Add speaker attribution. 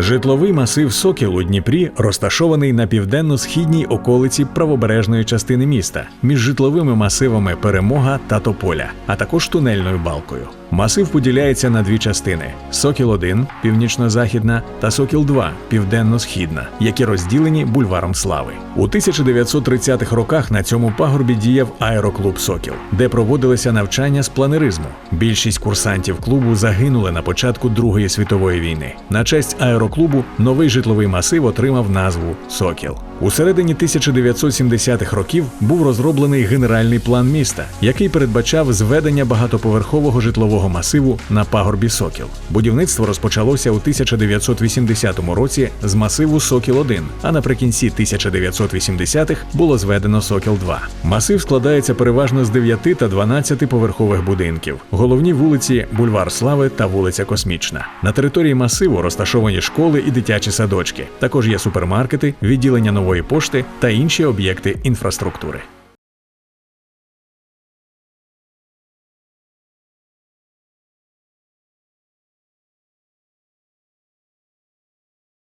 Speaker 1: Житловий масив Сокіл у Дніпрі розташований на південно-східній околиці правобережної частини міста між житловими масивами Перемога та Тополя, а також тунельною балкою. Масив поділяється на дві частини: Сокіл 1 північно-західна та Сокіл 2 південно-східна, які розділені бульваром Слави. У 1930-х роках на цьому пагорбі діяв аероклуб Сокіл, де проводилися навчання з планеризму. Більшість курсантів клубу загинули на початку Другої світової війни. На честь аероклубу новий житловий масив отримав назву Сокіл. У середині 1970-х років був розроблений генеральний план міста, який передбачав зведення багатоповерхового житлового масиву на пагорбі Сокіл. Будівництво розпочалося у 1980 році з масиву Сокіл 1 а наприкінці 1980-х було зведено Сокіл 2 Масив складається переважно з 9 та 12 поверхових будинків. Головні вулиці Бульвар Слави та вулиця Космічна. На території масиву розташовані школи і дитячі садочки. Також є супермаркети, відділення нової пошти та інші об'єкти інфраструктури.